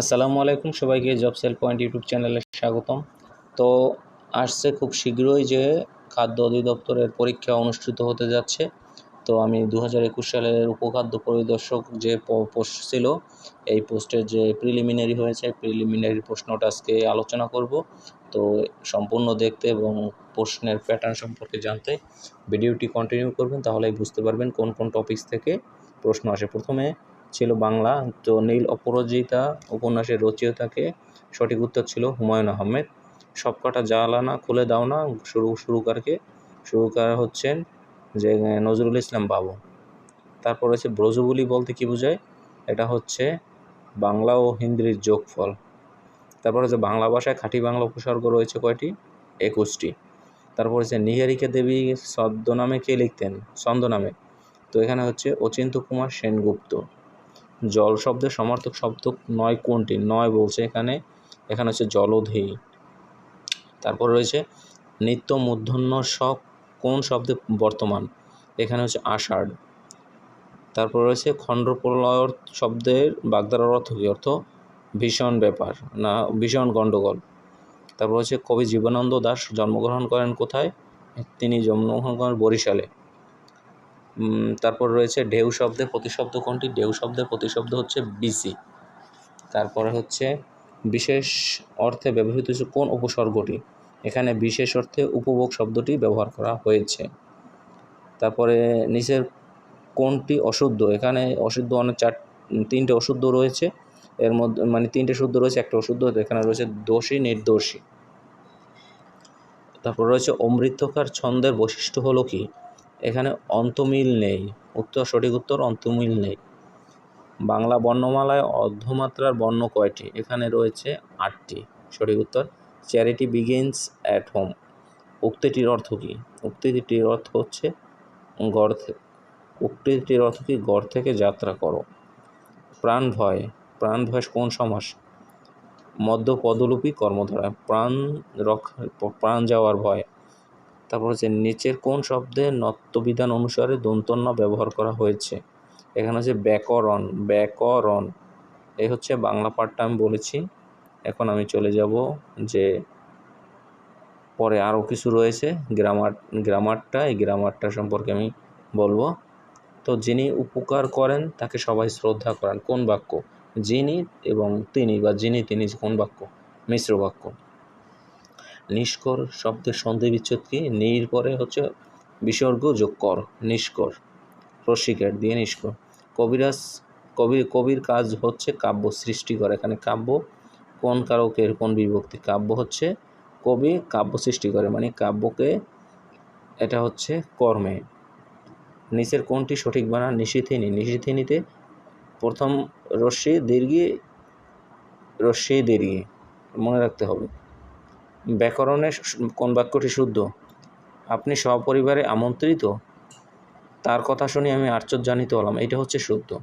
আসসালামু আলাইকুম সবাইকে জব সেল পয়েন্ট ইউটিউব চ্যানেলে স্বাগতম। তো আসছে খুব শীঘ্রই যে খাদ্য অধিদপ্তরের পরীক্ষা অনুষ্ঠিত হতে যাচ্ছে। তো আমি দু হাজার একুশ সালের উপখাদ্য পরিদর্শক যে পোস্ট ছিল, এই পোস্টের যে প্রিলিমিনারি হয়েছে প্রিলিমিনারি প্রশ্নটা আজকে আলোচনা করব। তো সম্পূর্ণ দেখতে এবং প্রশ্নের প্যাটার্ন সম্পর্কে জানতে ভিডিওটি কন্টিনিউ করবেন, তাহলেই বুঝতে পারবেন কোন কোন টপিকস থেকে প্রশ্ন আসে প্রথমে। ছিল বাংলা। তো নীল অপরাজিতা উপন্যাসের রচয়িতাকে সঠিক উত্তর ছিল হুমায়ুন আহমেদ। সবকটা জ্বালানা খুলে দাও না, শুরু, শুরুকারকে। শুরুকার হচ্ছেন যে, নজরুল ইসলাম বাবু। তারপর হচ্ছে ব্রজবুলি বলতে কি বোঝায়? এটা হচ্ছে বাংলা ও হিন্দির যোগফল। তারপর হচ্ছে বাংলা ভাষায় খাঁটি বাংলা উপসর্গ রয়েছে কয়টি? একুশটি। তারপর হচ্ছে নিহারিকা দেবী ছদ্মনামে কে লিখতেন? ছন্দনামে। তো এখানে হচ্ছে অচিন্ত কুমার সেনগুপ্ত। জল শব্দের সমার্থক শব্দ নয় কোনটি? নয় বলছে এখানে। এখানে হচ্ছে জলধি। তারপর রয়েছে নিত্য মূর্ধন্য স কোন শব্দে বর্তমান? এখানে হচ্ছে আষাঢ়। তারপর রয়েছে খণ্ডপ্রলয় শব্দের বাগদারার অর্থ কী? অর্থ ভীষণ ব্যাপার। না, ভীষণ গণ্ডগোল। তারপর হচ্ছে কবি জীবনানন্দ দাস জন্মগ্রহণ করেন কোথায়? তিনি জন্মগ্রহণ করেন বরিশালে। তারপর রয়েছে ঢেউ শব্দের প্রতিশব্দ কোনটি? ঢেউ শব্দের প্রতিশব্দ হচ্ছে বিসি তারপরে হচ্ছে বিশেষ অর্থে ব্যবহৃত হচ্ছে কোন উপসর্গটি? এখানে বিশেষ অর্থে উপভোগ শব্দটি ব্যবহার করা হয়েছে। তারপরে নিচের কোনটি অশুদ্ধ? এখানে অশুদ্ধ অনেক চার, তিনটে অশুদ্ধ রয়েছে। এর মধ্যে মানে তিনটে শুদ্ধ রয়েছে, একটা অশুদ্ধ, এখানে রয়েছে দোষী, নির্দোষী। তারপর রয়েছে অমৃতকার ছন্দের বৈশিষ্ট্য হলো কি? এখানে অন্তমিল নেই। উত্তর, সঠিক উত্তর, অন্তমিল নেই। বাংলা বর্ণমালায় অর্ধমাত্রার বর্ণ কয়টি? এখানে রয়েছে আটটি। সঠিক উত্তর চ্যারিটি বিগিনস অ্যাট হোম উক্তিটির অর্থ কী? উক্তিটির অর্থ হচ্ছে গড় উক্তিটির অর্থ কি? গড় থেকে যাত্রা করো। প্রাণ ভয়। প্রাণ ভয় কোন সমাস? মধ্য পদলুপি কর্মধারা। প্রাণ রক্ষা প্রাণ যাওয়ার ভয়। তারপর হচ্ছে নিচের কোন শব্দে নত্যবিধান অনুসারে দন্তন্য ব্যবহার করা হয়েছে। এখানে হচ্ছে ব্যাকরণ ব্যাকরণ। এই হচ্ছে বাংলা পাঠটা আমি বলেছি। এখন আমি চলে যাব যে পরে আরও কিছু রয়েছে গ্রামার, গ্রামারটা। এই গ্রামারটা সম্পর্কে আমি বলব। তো যিনি উপকার করেন, তাকে সবাই শ্রদ্ধা করেন। কোন বাক্য? যিনি এবং তিনি বা যিনি, তিনি কোন বাক্য? মিশ্র বাক্য। নিষ্কর শব্দের সন্ধি বিচ্ছেদ কি? নির পরে হচ্ছে বিসর্গ যোগ কর নিষ্কর রসিকার দিয়ে নিষ্কর। কবিরাজ, কবি, কবির কাজ হচ্ছে কাব্য সৃষ্টি করে। এখানে কাব্য কোন কারকের, কোন বিভক্তি কাব্য হচ্ছে কবি কাব্য সৃষ্টি করে মানে কাব্যকে এটা হচ্ছে কর্মে। নিচের কোনটি সঠিক বানা? নিশিথিনী নিশিথিনীতে প্রথম রশ্মি দীর্ঘি রশ্মি দীর্ঘি। মনে রাখতে হবে। ব্যাকরণে কোন বাক্যটি শুদ্ধ? আপনি সপরিবারে আমন্ত্রিত? তার কথা শুনে আমি আশ্চর্যান্বিত হলাম, এটা হচ্ছে শুদ্ধ।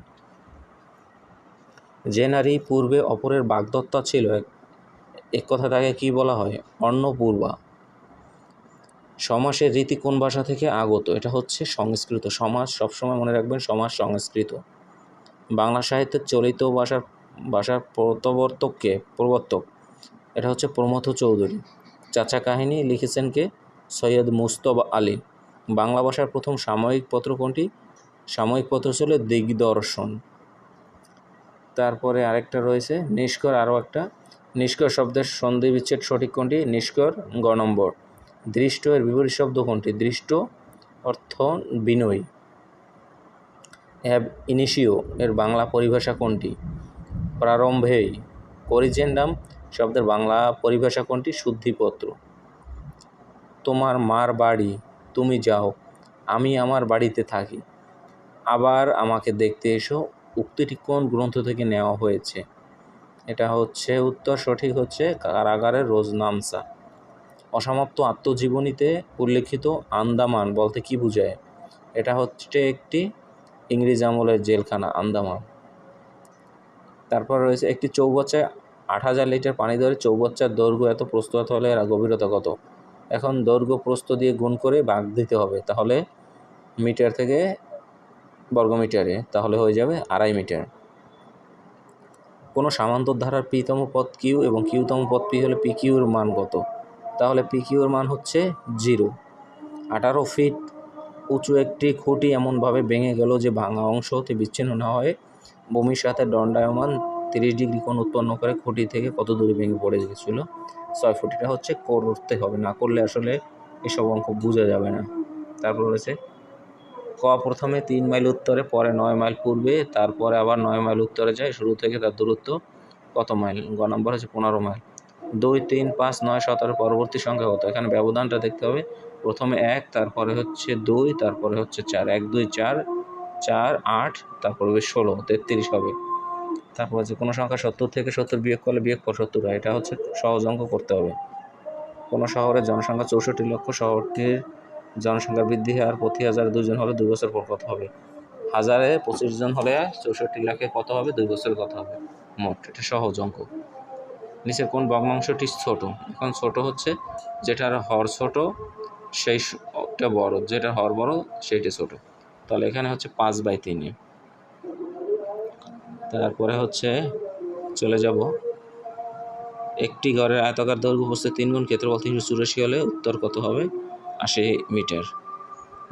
যে নারী পূর্বে অপরের বাগদত্তা ছিল, এক কথা তাকে কি বলা হয়? অন্নপূর্বা। সমাসের রীতি কোন ভাষা থেকে আগত? এটা হচ্ছে সংস্কৃত। সমাজ সবসময় মনে রাখবেন, সমাজ সংস্কৃত। বাংলা সাহিত্যের চলিত ভাষার ভাষার প্রবর্তককে প্রবর্তক। এটা হচ্ছে প্রমথ চৌধুরী। চাচা কাহিনী লিখেছেন কে? সৈয়দ মুস্তবা আলী। বাংলা ভাষার প্রথম সাময়িক পত্র কোনটি? সাময়িক পত্র ছিল দিগদর্শন। তারপরে আরেকটা রয়েছে, নিষ্কর আরও একটা। নিষ্কর শব্দের সন্ধি বিচ্ছেদ সঠিক কোনটি? নিষ্কর, গ নম্বর। দৃষ্ট এর বিপরীত শব্দ কোনটি? দৃষ্ট, অর্থ, বিনয়ী। হ্যাভ ইনিশিও এর বাংলা পরিভাষা কোনটি? প্রারম্ভেই। করিজেন্ডাম শব্দের বাংলা পরিভাষা কোনটি? শুদ্ধিপত্র। তোমার মার বাড়ি, তুমি যাও, আমি আমার বাড়িতে থাকি। আবার আমাকে দেখতে এসো, উক্তিটি কোন গ্রন্থ থেকে নেওয়া হয়েছে? এটা হচ্ছে, উত্তর সঠিক হচ্ছে, কারাগারের রোজনামসা অসমাপ্ত আত্মজীবনীতে উল্লেখিত আন্দামান বলতে কি বোঝায়? এটা হচ্ছে একটি ইংরেজ আমলের জেলখানা, আন্দামান। তারপর রয়েছে একটি চৌবাচ্চায় আট হাজার লিটার পানি ধরে চৌবাচ্চার দৈর্ঘ্য এত প্রস্তুত হলে এরা গভীরতা কত? এখন দৈর্ঘ্য প্রস্থ দিয়ে গুণ করে ভাগ দিতে হবে, তাহলে মিটার থেকে বর্গমিটারে, তাহলে হয়ে যাবে আড়াই মিটার। কোনো সামান্তর ধারার পিতম পদ কিউ এবং কিউতম পদ পি হলে পি কিউর মান কত? তাহলে পি কিউর মান হচ্ছে জিরো। আঠারো ফিট উঁচু একটি খুঁটি এমনভাবে ভেঙে গেল যে ভাঙা অংশ হতে বিচ্ছিন্ন না হয়ে ভূমির সাথে দণ্ডায়মান তিরিশ ডিগ্রি কোণ উৎপন্ন করে খুঁটি থেকে কত দূরে ভেঙে পড়ে গেছিল? ছয় ফুট এটা হচ্ছে করতে হবে, না করলে আসলে এসব অঙ্ক বোঝা যাবে না। তারপর রয়েছে ক প্রথমে তিন মাইল উত্তরে, পরে নয় মাইল পূর্বে, তারপরে আবার নয় মাইল উত্তরে যায়, শুরু থেকে তার দূরত্ব কত মাইল? গ নম্বর হচ্ছে পনেরো মাইল। দুই, তিন, পাঁচ, নয়, সতেরো পরবর্তী সংখ্যা কত? এখানে ব্যবধানটা দেখতে হবে। প্রথমে এক, তারপরে হচ্ছে দুই, তারপরে হচ্ছে চার। এক, দুই, চার চার, আট, তারপরে ষোলো, তেত্রিশ হবে। তারপর হচ্ছে কোনো সংখ্যা সত্তর থেকে সত্তর বিয়োগ করলে বিয়োগ পর সত্তর হয়। এটা হচ্ছে সহজ অঙ্ক করতে হবে। কোনো শহরের জনসংখ্যা চৌষট্টি লক্ষ, শহরটির জনসংখ্যা বৃদ্ধি আর প্রতি হাজার দুজন হলে দুই বছর পর কত হবে? হাজারে পঁচিশ জন হলে চৌষট্টি লাখে কত হবে? দুই বছর কত হবে? মোট, এটা সহজ অঙ্ক। নিচে কোন ভগ্নাংশটি ছোট? এখন ছোট হচ্ছে যেটার হর ছোট সেইটা বড়। যেটা হর বড়, সেইটা ছোট। তাহলে এখানে হচ্ছে পাঁচ বাই তিনে তারপরে হচ্ছে চলে যাব। একটি ঘরের আয়তাকার দৈর্ঘ্য বসতে তিন গুণ ক্ষেত্রফল তিনশো চুরাশি হলে উত্তর কত হবে? আশি মিটার।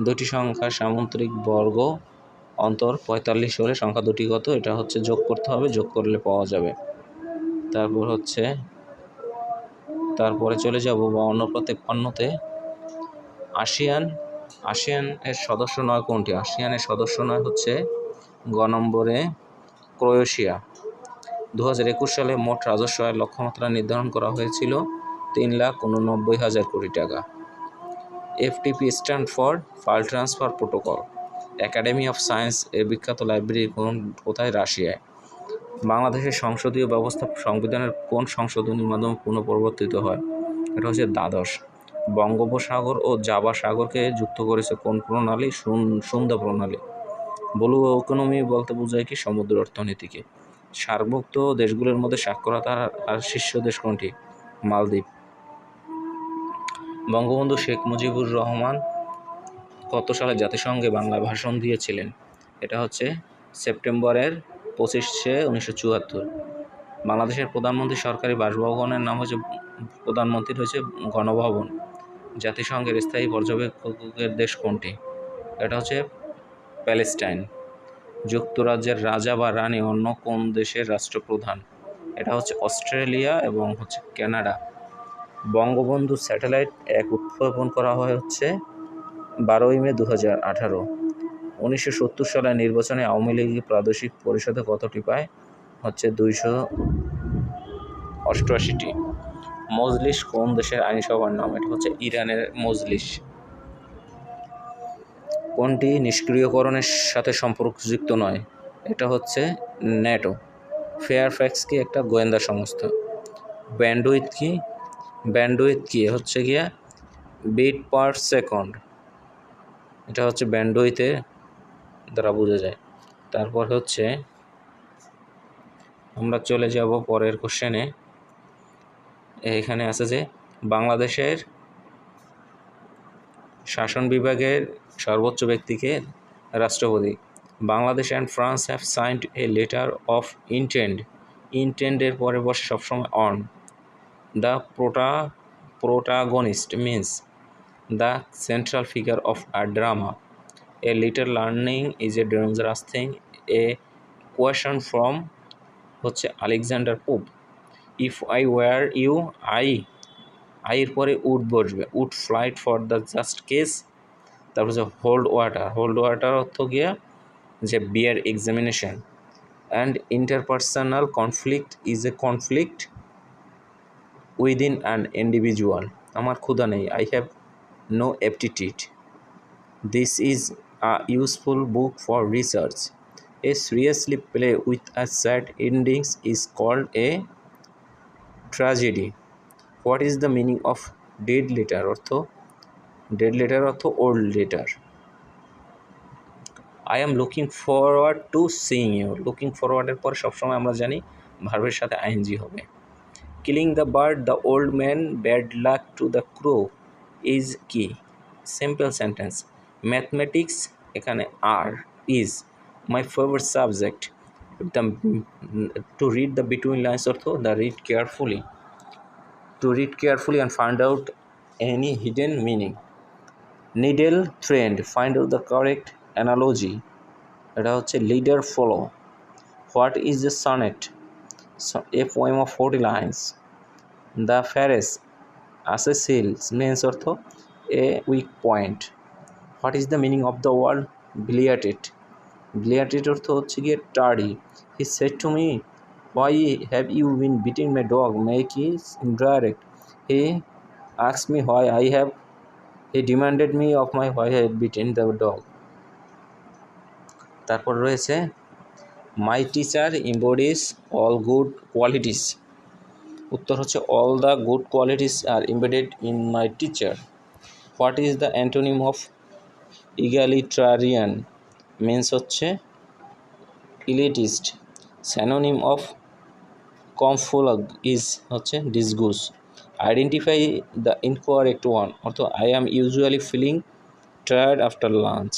দুটি সংখ্যার সামুদ্রিক বর্গ অন্তর পঁয়তাল্লিশ হলে সংখ্যা দুটি কত? এটা হচ্ছে যোগ করতে হবে, যোগ করলে পাওয়া যাবে। তারপর হচ্ছে, তারপরে চলে যাব বা অন্য তেপ্পান্নতে আসিয়ান আসিয়ান এর সদস্য নয় কোনটি? আসিয়ানের সদস্য নয় হচ্ছে গ নম্বরে ক্রোয়েশিয়া। দু একুশ সালে মোট রাজস্ব আয়ের লক্ষ্যমাত্রা নির্ধারণ করা হয়েছিল তিন লাখ উননব্বই হাজার কোটি টাকা। FTP stand for file transfer protocol, academy of science এর বিখ্যাত লাইব্রেরি কোন কোথায়? রাশিয়ায়। বাংলাদেশের সংসদীয় ব্যবস্থা সংবিধানের কোন সংশোধনীর মাধ্যমে পুনঃপরিবর্তিত হয়? এটা হচ্ছে দ্বাদশ। বঙ্গোপসাগর ও জাবা সাগরকে যুক্ত করেছে কোন প্রণালী? সুন্দর প্রণালী। ব্লু ইকোনমি বলতে বোঝায় কি, সমুদ্র অর্থনীতিকে। সার্কভুক্ত দেশগুলোর মধ্যে সাক্ষরতার আর শীর্ষ দেশ কোনটি? মালদ্বীপ। বঙ্গবন্ধু শেখ মুজিবুর রহমান কত সালে জাতিসংঘে বাংলা ভাষণ দিয়েছিলেন? এটা হচ্ছে সেপ্টেম্বরের পঁচিশে উনিশশো চুয়াত্তর। বাংলাদেশের প্রধানমন্ত্রী সরকারি বাসভবনের নাম হচ্ছে, প্রধানমন্ত্রীর হচ্ছে গণভবন। জাতিসংঘের স্থায়ী পর্যবেক্ষকের দেশ কোনটি? এটা হচ্ছে প্যালেস্টাইন, যুক্তরাজ্যের রাজা বা রানী অন্য কোন দেশের রাষ্ট্রপ্রধান? এটা হচ্ছে অস্ট্রেলিয়া এবং হচ্ছে কানাডা। বঙ্গবন্ধু স্যাটেলাইট এক উৎক্ষেপণ করা হয় হচ্ছে বারোই মে দু হাজার আঠারো। উনিশশো সত্তর সালের নির্বাচনে আওয়ামী লীগ প্রাদেশিক পরিষদে কতটি পায়? হচ্ছে দুইশো অষ্টআশিটি। মজলিস কোন দেশের আইনসভার নাম? এটা হচ্ছে ইরানের মজলিস। কোনটি নিষ্ক্রিয়করণের সাথে সম্পর্কযুক্ত নয়? এটা হচ্ছে ন্যাটো। ফেয়ারফ্যাক্স কি একটা গোয়েন্দা সংস্থা? ব্যান্ডউইথ কি? ব্যান্ডউইথ কি? হচ্ছে গিয়া বিট পার সেকেন্ড। এটা হচ্ছে ব্যান্ডউইথে দ্বারা বোঝা যায়। তারপর হচ্ছে আমরা চলে যাব পরের কোশ্চেনে এখানে আছে যে বাংলাদেশের শাসন বিভাগের সর্বোচ্চ ব্যক্তিকে রাষ্ট্রপতি। Bangladesh and France have signed a letter of intend ইন্টেন্ডের পরে বসে সবসময় on the prota protagonist means the central figure of a drama a little learning is a dangerous thing a quotation from হচ্ছে Alexander Pope if I were you I আইয়ের পরে would বসবে। Would flight for the just case তারপর হচ্ছে hold water hold water অর্থ গিয়া যে bear examination and interpersonal conflict is a conflict within an individual আমার ক্ষুধা নেই। I have no aptitude this is a useful book for research a seriously play with a sad endings is called a tragedy what is the meaning of dead letter অর্থ dead letter অর্থ old letter I am looking forward to seeing you looking ফরওয়ার্ডের পর সবসময় আমরা জানি ভার্বের সাথে ING হবে। Killing the bird the old man bad luck to the crow is কি সিম্পল সেন্টেন্স ম্যাথমেটিক্স এখানে আর is my favourite subject the, to read the between lines অর্থ, the read carefully to read carefully and find out any hidden meaning needle trend find out the correct analogy এটা হচ্ছে leader follow what is the sonnet so a poem of 40 lines the phares assassils means অর্থ a weak point what is the meaning of the word biliated biliated অর্থ হচ্ছে গিয়ে tardy he said to me why have you been beating my dog? Make is indirect. He asked me why i have, he demanded me of my why i had beaten the dog. তারপর রয়েছে my teacher embodies all good qualities উত্তর হচ্ছে all the good qualities are embedded in my teacher what is the antonym of egalitarian means হচ্ছে elitist synonym of camouflage is হচ্ছে disguise identify the incorrect one অর্থ I am usually feeling tired after lunch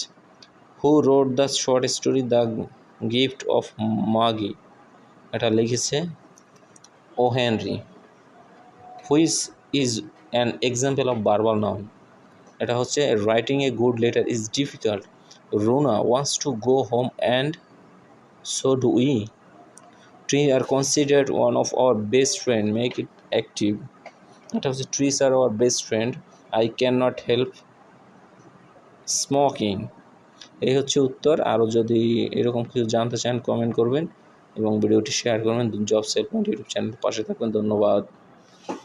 who wrote the short story the gift of Magi এটা লিখেছে O Henry which is an example of verbal noun এটা হচ্ছে writing a good letter is difficult Runa wants to go home and so do we tree are considered one of our best friend make it active এটা হচ্ছে trees are our best friend I can not help smoking এই হচ্ছে উত্তর। আরও যদি এরকম কিছু জানতে চান কমেন্ট করবেন এবং ভিডিওটি শেয়ার করবেন। জব সেলফ ইউটিউব চ্যানেল পাশে থাকবেন। ধন্যবাদ।